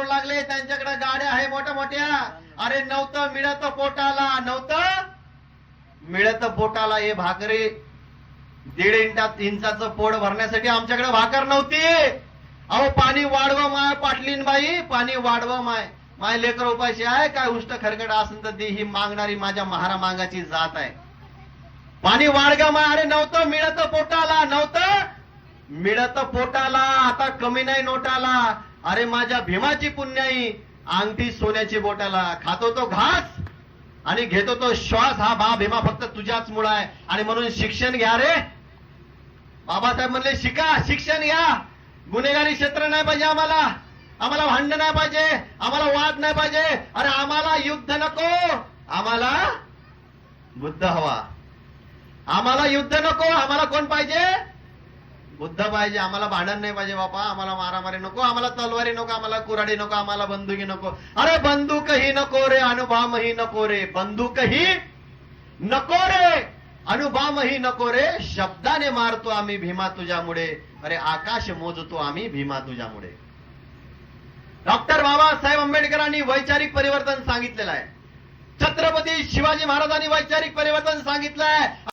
करू लागले. त्यांच्याकडे गाड्या आहे मोठ्या मोठ्या. अरे नव्हतं मिळत पोटाला. नव्हतं मिळत पोटाला हे भाकरी. दीड इंचात इंचाचं पोट भरण्यासाठी आमच्याकडे भाकर नव्हती. अहो पाणी वाढव माय पाटलीन बाई. पाणी वाढव माय. माय लेकर उपाशी आहे. काय उष्ट खरकट असेल तर ती ही मागणारी माझ्या महारा मागाची जात आहे. पाणी वाढगा माय. अरे नव्हतं मिळत पोटाला. नव्हतं मिळत पोटाला आता कमी नाही नोटाला. अरे माझ्या भीमाची पुण्याई अंगठी सोन्याची बोटाला. खातो तो घास आणि घेतो तो श्वास. हा बा भीमा फक्त तुझ्याच मुळा आहे. आणि म्हणून शिक्षण घ्या रे. बाबासाहेब म्हणले शिका शिक्षण घ्या गुन्हेगारी क्षेत्र नाही पाहिजे आम्हाला. आम्हाला भांडण नाही पाहिजे. आम्हाला वाद नाही पाहिजे. अरे आम्हाला युद्ध नको. आम्हाला बुद्ध हवा. आम्हाला युद्ध नको. आम्हाला कोण पाहिजे? बुद्ध पाहिजे आम्हाला भांडण नाही पाहिजे बापा आम्हाला मारामारी नको आम्हाला तलवारी नको आम्हाला कुराडी नको आम्हाला बंदुकी नको. अरे बंदूकही नको रे अनुभवही नको रे बंदूकही नको रे अनुभवही नको रे शब्दाने मारतो आम्ही भीमा तुझ्यामुळे. अरे आकाश मोजतो आम्ही भीमा तुझ्यामुळे. डॉक्टर बाबासाहेब आंबेडकरांनी वैचारिक परिवर्तन सांगितलेलं आहे. छत्रपती शिवाजी महाराजांनी वैचारिक परिवर्तन सांगितलं आहे.